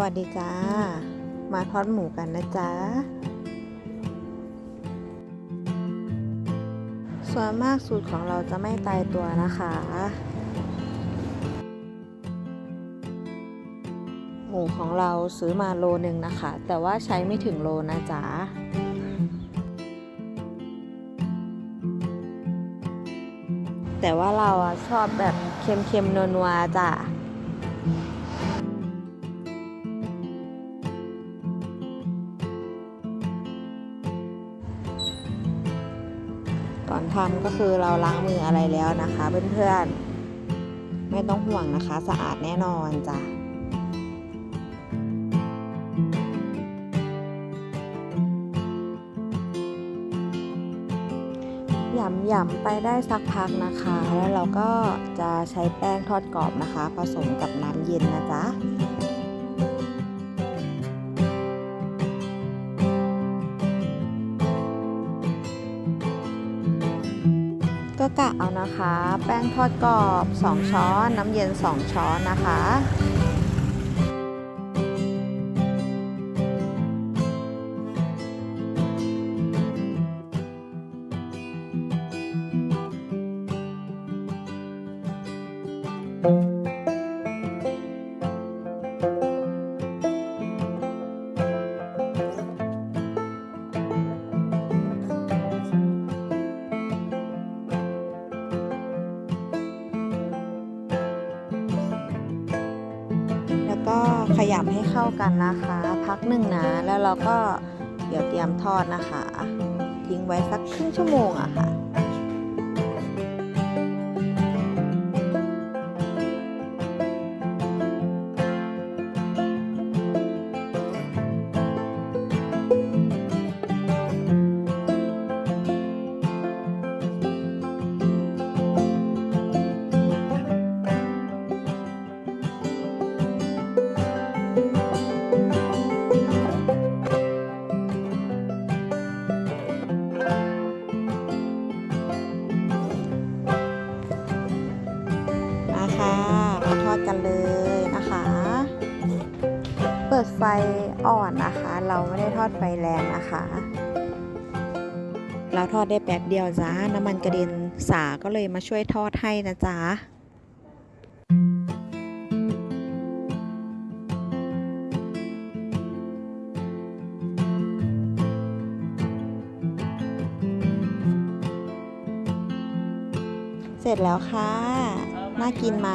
วัสดีจ้า มาทอดหมูกันนะจ๊ะ ส่วนมากสูตรของเราจะไม่ตายตัวนะคะ หมูของเราซื้อมาโลหนึ่งนะคะ แต่ว่าใช้ไม่ถึงโลนะจ๊ะแต่ว่าเราอะชอบแบบเค็มๆนัวๆจ้ะ อนทำก็คือเราล้างมืออะไรแล้วนะคะเพื่อนๆ ไม่ต้องห่วงนะคะสะอาดแน่นอนจ้ะหยำๆไปได้สักพักนะคะ แล้วเราก็จะใช้แป้งทอดกรอบนะคะ ผสมกับน้ำเย็นนะจ๊ะ ก็กะเอานะคะ แป้งทอดกรอบ 2 ช้อน น้ำเย็น 2 ช้อนนะคะ ขยำให้เข้ากันนะคะ พักหนึ่งนะแล้วเราก็เดี๋ยวเตรียมทอดนะคะ ทิ้งไว้สักครึ่งชั่วโมงอะค่ะ ดไฟอ่อนนะคะ เราไม่ได้ทอดไฟแรงนะคะ เราทอดได้แป๊บเดียวจ้าน้ำมันกระเด็นสาก็เลยมาช่วยทอดให้นะจ๊ะเสร็จแล้วค่ะ น่ากินไหม